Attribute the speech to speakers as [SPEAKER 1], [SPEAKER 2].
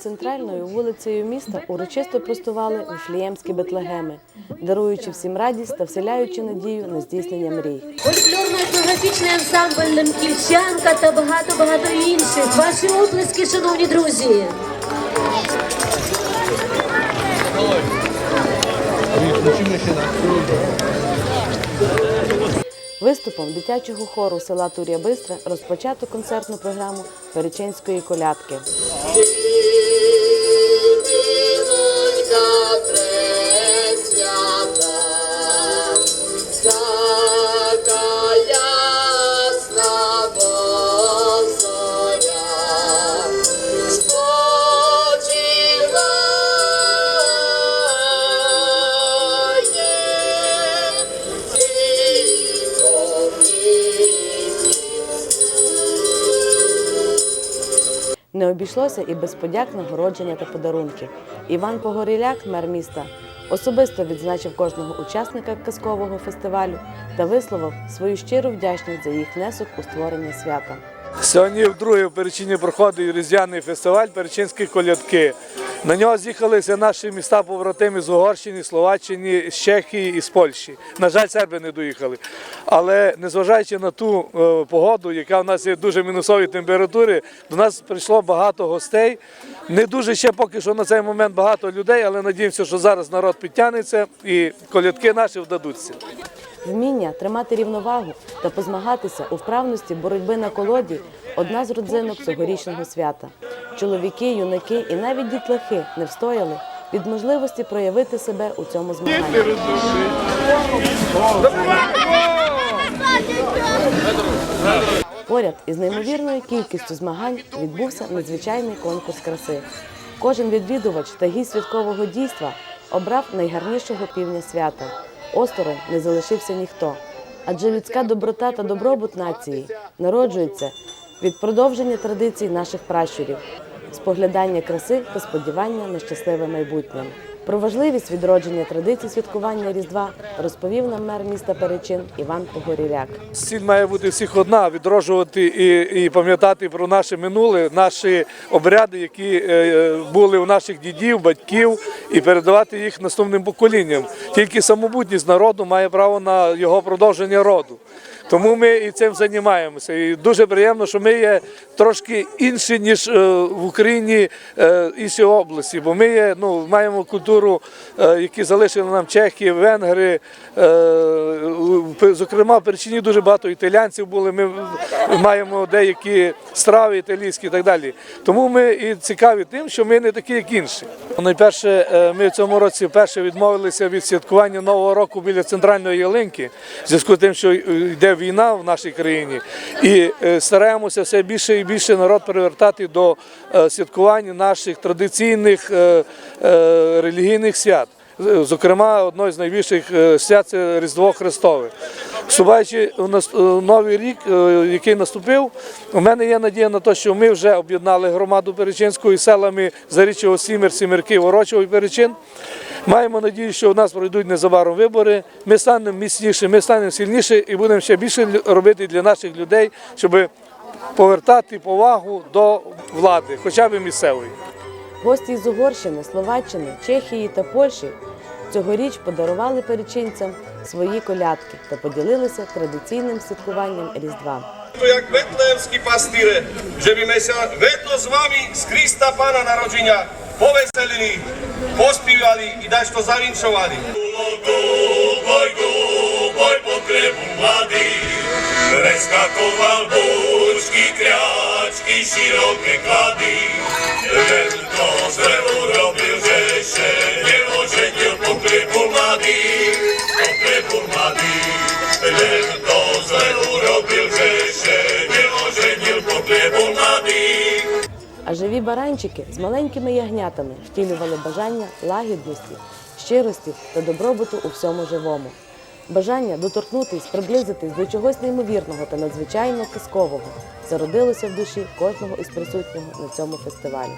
[SPEAKER 1] центральною вулицею міста урочисто простували віфліємські бетлегеми, даруючи всім радість та вселяючи надію на здійснення мрій.
[SPEAKER 2] Фольклорно-етнографічний ансамбль Лемківчанка та багато-багато інших. Ваші оплески, шановні друзі.
[SPEAKER 1] Виступом дитячого хору села Тур'я Бистра розпочато концертну програму Перечинської колядки. Не обійшлося і без подяк нагородження та подарунків. Іван Погоріляк, мер міста, особисто відзначив кожного учасника казкового фестивалю та висловив свою щиру вдячність за їх внесок у створення свята.
[SPEAKER 3] Сьогодні вдруге в Перечині проходить різдвяний фестиваль Перечинські колядки. На нього з'їхалися наші міста побратими з Угорщини, Словаччини, з Чехії і з Польщі. На жаль, серби не доїхали. Але незважаючи на ту е, погоду, яка в нас є дуже мінусові температури, до нас прийшло багато гостей. Не дуже ще поки що на цей момент багато людей, але надіємося, що зараз народ підтягнеться і колядки наші вдадуться.
[SPEAKER 1] Вміння тримати рівновагу та позмагатися у вправності боротьби на колоді одна з родзинок цьогорічного свята. Чоловіки, юнаки і навіть дітлахи не встояли від можливості проявити себе у цьому змаганні. Поряд із неймовірною кількістю змагань відбувся надзвичайний конкурс краси. Кожен відвідувач та гість святкового дійства обрав найгарнішого півня свята. Осторонь не залишився ніхто. Адже людська доброта та добробут нації народжується від продовження традицій наших пращурів, споглядання краси та сподівання на щасливе майбутнє. Про важливість відродження традицій святкування Різдва розповів нам мер міста Перечин Іван Погоріляк.
[SPEAKER 3] Ціль має бути всіх одна відроджувати і, і пам'ятати про наше минуле, наші обряди, які е, були у наших дідів, батьків, і передавати їх наступним поколінням. Тільки самобутність народу має право на його продовження роду. Тому ми і цим займаємося. І дуже приємно, що ми є трошки інші, ніж е, в Україні е, інші області, бо ми є, ну, маємо культуру, е, які залишили нам чехи, венгри. Зокрема, в Перечині дуже багато італійців були. Ми маємо деякі страви італійські і так далі. Тому ми і цікаві тим, що ми не такі, як інші. Найперше, ми в цьому році вперше відмовилися від святкування Нового року біля центральної ялинки, в зв'язку з тим, що йде війна в нашій країні, і е, стараємося все більше і більше народ привертати до е, святкування наших традиційних е, релігійних свят. Зокрема, одне з найбільших свят це Різдво Христове. Вступаючи у новий рік, який наступив, у мене є надія на те, що ми вже об'єднали громаду Перечинську із селами Заріччя Сімер, Сімерки, Ворочого і Перечин. Маємо надію, що у нас пройдуть незабаром вибори. Ми станемо міцніші, ми станемо сильніші і будемо ще більше робити для наших людей, щоб повертати повагу до влади, хоча б місцевої.
[SPEAKER 1] Гості з Угорщини, Словаччини, Чехії та Польщі цьогоріч подарували перечинцям свої колядки та поділилися традиційним святкуванням Різдва.
[SPEAKER 4] to jak betlehemskí pastýre, že by sme sa vedno s vami z Krista Pána narodenia poveselili, pospívali i dačto zavinčovali. Boj, preskakoval búčky, kriačky, široké klady. Tento zrevu robil řešenie, oženil potrebu mladých, potrebu
[SPEAKER 1] mladých, живі баранчики з маленькими ягнятами втілювали бажання лагідності, щирості та добробуту у всьому живому. Бажання доторкнутись, приблизитись до чогось неймовірного та надзвичайно казкового зародилося в душі кожного із присутнього на цьому фестивалі.